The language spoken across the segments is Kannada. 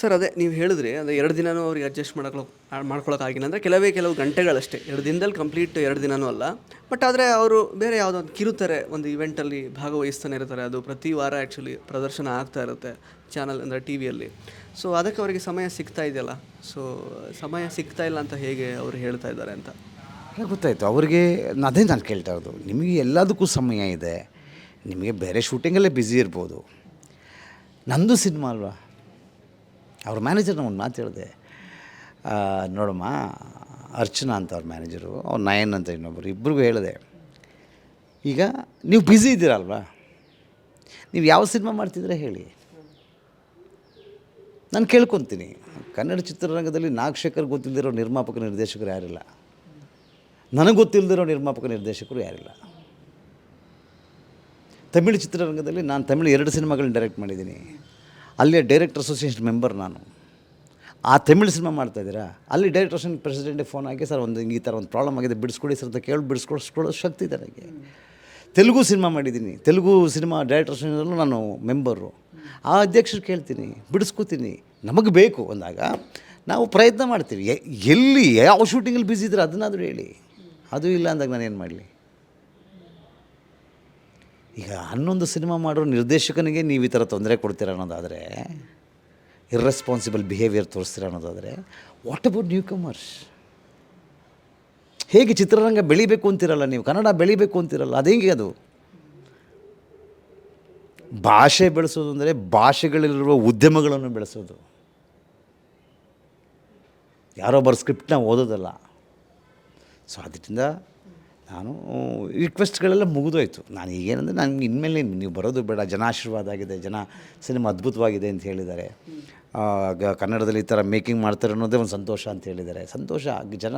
ಸರ್, ಅದೇ ನೀವು ಹೇಳಿದ್ರಿ, ಅಂದರೆ ಎರಡು ದಿನನೂ ಅವ್ರಿಗೆ ಅಡ್ಜಸ್ಟ್ ಮಾಡ್ಕೊಳಕ್ ಮಾಡ್ಕೊಳಕ್ಕಾಗಿಲ್ಲ, ಅಂದರೆ ಕೆಲವೇ ಕೆಲವು ಗಂಟೆಗಳಷ್ಟೇ. ಎರಡು ದಿನದಲ್ಲಿ ಕಂಪ್ಲೀಟ್ ಎರಡು ದಿನವೂ ಅಲ್ಲ. ಬಟ್ ಆದರೆ ಅವರು ಬೇರೆ ಯಾವುದೋ ಒಂದು ಕಿರುತಾರೆ ಒಂದು ಇವೆಂಟಲ್ಲಿ ಭಾಗವಹಿಸ್ತಾನೆ ಇರ್ತಾರೆ. ಅದು ಪ್ರತಿ ವಾರ ಆ್ಯಕ್ಚುಲಿ ಪ್ರದರ್ಶನ ಆಗ್ತಾ ಇರುತ್ತೆ ಚಾನಲ್ ಅಂದರೆ ಟಿ ವಿಯಲ್ಲಿ ಸೊ ಅದಕ್ಕೆ ಅವರಿಗೆ ಸಮಯ ಸಿಗ್ತಾ ಇದೆಯಲ್ಲ. ಸೊ ಸಮಯ ಸಿಗ್ತಾ ಇಲ್ಲ ಅಂತ ಹೇಗೆ ಅವರು ಹೇಳ್ತಾ ಇದ್ದಾರೆ ಅಂತ? ಗೊತ್ತಾಯಿತು. ಅವರಿಗೆ, ಅದೇ ನಾನು ಕೇಳ್ತಾ ಇರೋದು. ನಿಮಗೆ ಎಲ್ಲದಕ್ಕೂ ಸಮಯ ಇದೆ. ನಿಮಗೆ ಬೇರೆ ಶೂಟಿಂಗಲ್ಲೇ ಬ್ಯುಸಿ ಇರ್ಬೋದು. ನಂದು ಸಿನಿಮಾ ಅಲ್ವಾ? ಅವ್ರ ಮ್ಯಾನೇಜರ್ನ ಒಂದು ಮಾತು ಹೇಳಿದೆ. ನೋಡಮ್ಮ, ಅರ್ಚನಾ ಅಂತ ಅವ್ರ ಮ್ಯಾನೇಜರು, ಅವ್ರು ನಯನ್ ಅಂತ ಇನ್ನೊಬ್ಬರು ಇಬ್ಬರಿಗೂ ಹೇಳಿದೆ. ಈಗ ನೀವು ಬ್ಯುಸಿ ಇದ್ದೀರಲ್ವಾ? ನೀವು ಯಾವ ಸಿನಿಮಾ ಮಾಡ್ತಿದ್ರೆ ಹೇಳಿ. ನಾನು ಕೇಳ್ಕೊತೀನಿ. ಕನ್ನಡ ಚಿತ್ರರಂಗದಲ್ಲಿ ನಾಗಶೇಖರ್ ಗೊತ್ತಿಲ್ಲದಿರೋ ನಿರ್ಮಾಪಕ ನಿರ್ದೇಶಕರು ಯಾರಿಲ್ಲ. ನನಗೆ ಗೊತ್ತಿಲ್ಲದಿರೋ ನಿರ್ಮಾಪಕ ನಿರ್ದೇಶಕರು ಯಾರಿಲ್ಲ. ತಮಿಳು ಚಿತ್ರರಂಗದಲ್ಲಿ ನಾನು ತಮಿಳು ಎರಡು ಸಿನಿಮಾಗಳನ್ನ ಡೈರೆಕ್ಟ್ ಮಾಡಿದ್ದೀನಿ. ಅಲ್ಲಿಯ ಡೈರೆಕ್ಟರ್ ಅಸೋಸಿಯೇಷನ್ ಮೆಂಬರ್ ನಾನು. ಆ ತಮಿಳು ಸಿನಿಮಾ ಮಾಡ್ತಾ ಇದ್ದೀರಾ? ಅಲ್ಲಿ ಡೈರೆಕ್ಟರ್ ಅಸೋಸಿಯೇಷನ್ ಪ್ರೆಸಿಡೆಂಟಿಗೆ ಫೋನ್ ಹಾಕಿ, ಸರ್, ಒಂದು ಈ ಥರ ಒಂದು ಪ್ರಾಬ್ಲಮ್ ಆಗಿದೆ, ಬಿಡಿಸ್ಕೊಡಿ ಸರ್ ಅಂತ ಕೇಳಿ ಬಿಡಿಸ್ಕೊಡಿಸ್ಕೊಳ್ಳೋ ಶಕ್ತಿ ಇದೆ ನನಗೆ. ತೆಲುಗು ಸಿನಿಮಾ ಮಾಡಿದ್ದೀನಿ. ತೆಲುಗು ಸಿನಿಮಾ ಡೈರೆಕ್ಟರ್ ಅಸೋಸಿಯೇಷನಲ್ಲೂ ನಾನು ಮೆಂಬರು. ಆ ಅಧ್ಯಕ್ಷರು ಕೇಳ್ತೀನಿ, ಬಿಡಿಸ್ಕೋತೀನಿ. ನಮಗೆ ಬೇಕು ಅಂದಾಗ ನಾವು ಪ್ರಯತ್ನ ಮಾಡ್ತೀವಿ. ಎಲ್ಲಿ ಯಾವ ಶೂಟಿಂಗಲ್ಲಿ ಬ್ಯುಸಿ ಇದ್ರೆ ಅದನ್ನಾದರೂ ಹೇಳಿ. ಅದು ಇಲ್ಲ ಅಂದಾಗ ನಾನು ಏನು ಮಾಡಲಿ? ಈಗ ಹನ್ನೊಂದು ಸಿನಿಮಾ ಮಾಡೋ ನಿರ್ದೇಶಕನಿಗೆ ನೀವು ಈ ಥರ ತೊಂದರೆ ಕೊಡ್ತೀರ ಅನ್ನೋದಾದರೆ ಇರ್ರೆಸ್ಪಾನ್ಸಿಬಲ್ ಬಿಹೇವಿಯರ್ ತೋರಿಸ್ತೀರ ಅನ್ನೋದಾದರೆ ವಾಟ್ ಅಬೌಟ್ ನ್ಯೂ ಕಮರ್ಸ್ ಹೇಗೆ ಚಿತ್ರರಂಗ ಬೆಳಿಬೇಕು ಅಂತಿರಲ್ಲ ನೀವು? ಕನ್ನಡ ಬೆಳಿಬೇಕು ಅಂತಿರಲ್ಲ? ಅದು ಹೇಗೆ ಅದು? ಭಾಷೆ ಬೆಳೆಸೋದು ಅಂದರೆ ಭಾಷೆಗಳಲ್ಲಿರುವ ಉದ್ಯಮಗಳನ್ನು ಬೆಳೆಸೋದು. ಯಾರೊಬ್ಬರ ಸ್ಕ್ರಿಪ್ಟ್ನ ಓದೋದಲ್ಲ. ಸೊ ಅದರಿಂದ ನಾನು ರಿಕ್ವೆಸ್ಟ್ಗಳೆಲ್ಲ ಮುಗಿದೋಯ್ತು. ನಾನು ಈಗೇನಂದರೆ ನನಗೆ ಇನ್ಮೇಲೆ ನೀವು ಬರೋದು ಬೇಡ, ಜನ ಆಶೀರ್ವಾದ ಆಗಿದೆ, ಜನ ಸಿನಿಮಾ ಅದ್ಭುತವಾಗಿದೆ ಅಂತ ಹೇಳಿದ್ದಾರೆ. ಕನ್ನಡದಲ್ಲಿ ಈ ಥರ ಮೇಕಿಂಗ್ ಮಾಡ್ತಾರೆ ಅನ್ನೋದೇ ಒಂದು ಸಂತೋಷ ಅಂತ ಹೇಳಿದ್ದಾರೆ. ಸಂತೋಷ ಜನ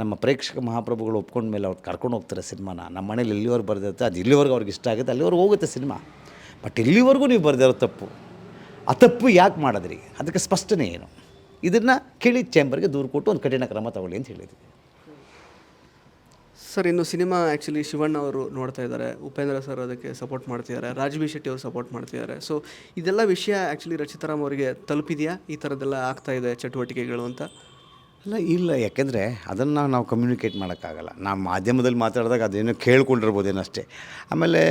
ನಮ್ಮ ಪ್ರೇಕ್ಷಕ ಮಹಾಪ್ರಭುಗಳು ಒಪ್ಕೊಂಡ ಮೇಲೆ ಅವ್ರು ಕರ್ಕೊಂಡು ಹೋಗ್ತಾರೆ ಸಿನಿಮಾನ. ನಮ್ಮ ಮನೇಲಿ ಎಲ್ಲಿವರೆಗೆ ಬರೆದಿರುತ್ತೆ ಅದು ಇಲ್ಲಿವರೆಗೂ ಅವ್ರಿಗೆ ಇಷ್ಟ ಆಗುತ್ತೆ, ಅಲ್ಲಿವರೆಗೂ ಹೋಗುತ್ತೆ ಸಿನಿಮಾ. ಬಟ್ ಇಲ್ಲಿವರೆಗೂ ನೀವು ಬರೆದಿರೋ ತಪ್ಪು. ಆ ತಪ್ಪು ಯಾಕೆ ಮಾಡಿದ್ರಿ? ಅದಕ್ಕೆ ಸ್ಪಷ್ಟನೆ ಏನು? ಇದನ್ನು ಕೇಳಿ ಚೇಂಬರ್ಗೆ ದೂರು ಕೊಟ್ಟು ಒಂದು ಕಠಿಣ ಕ್ರಮ ತಗೊಳ್ಳಿ ಅಂತ ಹೇಳಿದ್ವಿ. ಸರ್, ಇನ್ನು ಸಿನಿಮಾ ಆ್ಯಕ್ಚುಲಿ ಶಿವಣ್ಣ ಅವರು ನೋಡ್ತಾ ಇದ್ದಾರೆ, ಉಪೇಂದ್ರ ಸರ್ ಅದಕ್ಕೆ ಸಪೋರ್ಟ್ ಮಾಡ್ತಿದ್ದಾರೆ, ರಾಜ್ಬಿ ಶೆಟ್ಟಿ ಅವರು ಸಪೋರ್ಟ್ ಮಾಡ್ತಿದ್ದಾರೆ. ಸೊ ಇದೆಲ್ಲ ವಿಷಯ ಆ್ಯಕ್ಚುಲಿ ರಚಿತಾರಾಮ್ ಅವರಿಗೆ ತಲುಪಿದೆಯಾ? ಈ ಥರದ್ದೆಲ್ಲ ಆಗ್ತಾಯಿದೆ ಚಟುವಟಿಕೆಗಳು ಅಂತ? ಅಲ್ಲ, ಇಲ್ಲ, ಯಾಕೆಂದರೆ ಅದನ್ನು ನಾವು ಕಮ್ಯುನಿಕೇಟ್ ಮಾಡೋಕ್ಕಾಗಲ್ಲ. ನಾವು ಮಾಧ್ಯಮದಲ್ಲಿ ಮಾತಾಡಿದಾಗ ಅದೇನೋ ಕೇಳ್ಕೊಂಡಿರ್ಬೋದೇನೋ ಅಷ್ಟೇ. ಆಮೇಲೆ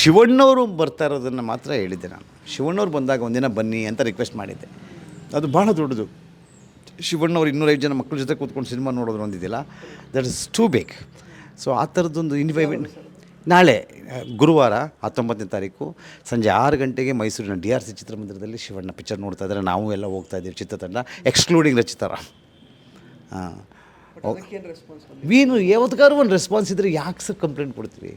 ಶಿವಣ್ಣವರು ಬರ್ತಾ ಇರೋದನ್ನು ಮಾತ್ರ ಹೇಳಿದ್ದೆ ನಾನು. ಶಿವಣ್ಣವ್ರು ಬಂದಾಗ ಒಂದಿನ ಬನ್ನಿ ಅಂತ ರಿಕ್ವೆಸ್ಟ್ ಮಾಡಿದ್ದೆ. ಅದು ಭಾಳ ದೊಡ್ಡದು. ಶಿವಣ್ಣವ್ರು ಇನ್ನೂರೈದು ಜನ ಮಕ್ಕಳ ಜೊತೆ ಕೂತ್ಕೊಂಡು ಸಿನಿಮಾ ನೋಡೋದು ಒಂದಿದೆಯಲ್ಲ ದಟ್ ಇಸ್ ಟೂ ಬೇಕ್ ಸೊ ಆ ಥರದ್ದೊಂದು ಇನ್ವೈಮೆಂಟ್ ನಾಳೆ ಗುರುವಾರ ಹತ್ತೊಂಬತ್ತನೇ ತಾರೀಕು ಸಂಜೆ ಆರು ಗಂಟೆಗೆ ಮೈಸೂರಿನ ಡಿ ಆರ್ ಸಿ ಚಿತ್ರಮಂದಿರದಲ್ಲಿ ಶಿವಣ್ಣ ಪಿಕ್ಚರ್ ನೋಡ್ತಾ ಇದ್ದಾರೆ. ನಾವು ಎಲ್ಲ ಹೋಗ್ತಾ ಇದ್ದೀವಿ ಚಿತ್ರತಂಡ ಎಕ್ಸ್ಕ್ಲೂಡಿಂಗ್ ರಚಿತಾರ. ಹಾಂ ವೀನು ಯಾವತ್ತಿಗಾರು ಒಂದು ರೆಸ್ಪಾನ್ಸ್ ಇದ್ದರೆ ಯಾಕೆ ಸರ್ ಕಂಪ್ಲೇಂಟ್ ಕೊಡ್ತೀವಿ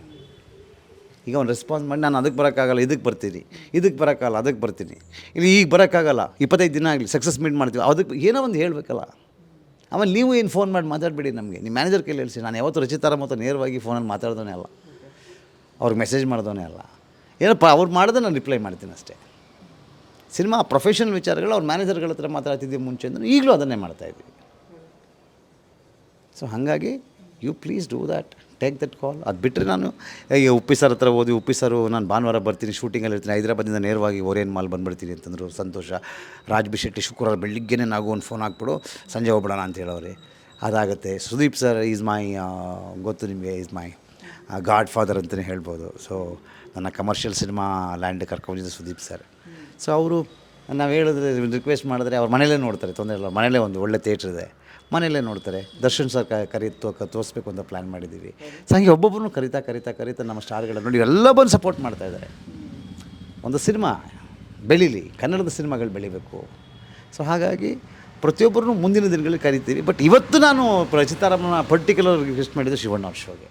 ಈಗ ಒಂದು ರೆಸ್ಪಾನ್ಸ್ ಮಾಡಿ ನಾನು ಅದಕ್ಕೆ ಬರೋಕ್ಕಾಗಲ್ಲ ಇದಕ್ಕೆ ಬರ್ತೀನಿ ಇದಕ್ಕೆ ಬರೋಕ್ಕಾಗಲ್ಲ ಅದಕ್ಕೆ ಬರ್ತೀನಿ. ಇಲ್ಲಿ ಈಗ ಬರೋಕ್ಕಾಗಲ್ಲ ಇಪ್ಪತ್ತೈದು ದಿನ ಆಗಲಿ ಸಕ್ಸಸ್ ಮೀಟ್ ಮಾಡ್ತೀವಿ. ಅದಕ್ಕೆ ಏನೋ ಒಂದು ಹೇಳಬೇಕಲ್ಲ. ಆಮೇಲೆ ನೀವು ಏನು ಫೋನ್ ಮಾಡಿ ಮಾತಾಡಬೇಡಿ ನಮಗೆ. ನಿಮ್ಮ ಮ್ಯಾನೇಜರ್ ಕೇಳಿ ಹೇಳಿ ನಾನು ಯಾವತ್ತು ರಚಿತಾರ ಮತ್ತು ನೇರವಾಗಿ ಫೋನಲ್ಲಿ ಮಾತಾಡ್ದೋನೇ ಅಲ್ಲ. ಅವ್ರಿಗೆ ಮೆಸೇಜ್ ಮಾಡ್ದೋನೇ ಅಲ್ಲ. ಏನಪ್ಪ, ಅವ್ರು ಮಾಡಿದ್ರೆ ನಾನು ರಿಪ್ಲೈ ಮಾಡ್ತೀನಿ ಅಷ್ಟೇ. ಸಿನಿಮಾ ಪ್ರೊಫೆಷನಲ್ ವಿಚಾರಗಳು ಅವ್ರ ಮ್ಯಾನೇಜರ್ಗಳ ಹತ್ರ ಮಾತಾಡ್ತಿದ್ದೀವಿ ಮುಂಚೆ ಅಂದ್ರೆ ಈಗಲೂ ಅದನ್ನೇ ಮಾಡ್ತಾಯಿದ್ದೀವಿ ಸೊ ಹಾಗಾಗಿ you please do that take that call ಅದು ಬಿಟ್ಟರೆ ನಾನು ಈಗ ಉಪ್ಪಿ ಸರ್ ಹತ್ರ ಓದಿ, ಉಪ್ಪಿ ಸರು ನಾನು ಭಾನುವಾರ ಬರ್ತೀನಿ ಶೂಟಿಂಗಲ್ಲಿ ಇರ್ತೀನಿ ಹೈದರಾಬಾದಿಂದ ನೇರವಾಗಿ ಓರೇನ್ ಮಾಲ್ ಬಂದುಬಿಡ್ತೀನಿ, ಅಂತಂದರು ಸಂತೋಷ. ರಾಜ್ಬಿ ಶೆಟ್ಟಿ ಶುಕ್ರವಾರ ಬೆಳಿಗ್ಗೆನೇ ನಾವು ಒಂದು ಫೋನ್ ಹಾಕ್ಬಿಡು, ಸಂಜೆ ಹೋಗ್ಬಿಡೋಣ ಅಂತ ಹೇಳೋರಿ ಅದಾಗುತ್ತೆ. ಸುದೀಪ್ ಸರ್ ಈಸ್ ಮೈ ಗೊತ್ತು ನಿಮಗೆ ಈಸ್ ಮೈ ಗಾಡ್ ಫಾದರ್ ಅಂತಲೇ ಹೇಳ್ಬೋದು. ಸೊ ನನ್ನ ಕಮರ್ಷಿಯಲ್ ಸಿನಿಮಾ ಲ್ಯಾಂಡ್ ಕರ್ಕೊಂಡಿದ್ದೆ ಸುದೀಪ್ ಸರ್ ಸೊ ಅವರು ನಾವು ಹೇಳಿದ್ರೆ ರಿಕ್ವೆಸ್ಟ್ ಮಾಡಿದ್ರೆ ಅವ್ರ ಮನೇಲೇ ನೋಡ್ತಾರೆ, ತೊಂದರೆ ಇಲ್ಲ. ಮನೇಲೇ ಒಂದು ಒಳ್ಳೆ ಥಿಯೇಟ್ರ್ ಇದೆ. ಮನೆಯಲ್ಲೇ ನೋಡ್ತಾರೆ. ದರ್ಶನ್ ಸರ್ ಕರಿ ತೋರಿಸ್ಬೇಕು ಅಂತ ಪ್ಲ್ಯಾನ್ ಮಾಡಿದ್ದೀವಿ ಸೊ ಹಂಗೆ ಒಬ್ಬೊಬ್ಬರನ್ನು ಕರಿತಾ ಕರಿತಾ ಕರಿತಾ ನಮ್ಮ ಸ್ಟಾರ್ಗಳ ನೋಡಿ ಎಲ್ಲ ಬಂದು ಸಪೋರ್ಟ್ ಮಾಡ್ತಾ ಇದ್ದಾರೆ ಒಂದು ಸಿನಿಮಾ, ಬೆಳೀಲಿ, ಕನ್ನಡದ ಸಿನಿಮಾಗಳು ಬೆಳಿಬೇಕು. ಸೊ ಹಾಗಾಗಿ ಪ್ರತಿಯೊಬ್ಬರನ್ನು ಮುಂದಿನ ದಿನಗಳಲ್ಲಿ ಕರಿತೀವಿ. ಬಟ್ ಇವತ್ತು ನಾನು ರಚಿತಾರಾಮನ ಪರ್ಟಿಕ್ಯುಲರ್ ರಿಕ್ವೆಸ್ಟ್ ಮಾಡಿದ್ದು ಶಿವಣ್ಣ ಅವ್ರ ಶೋಗೆ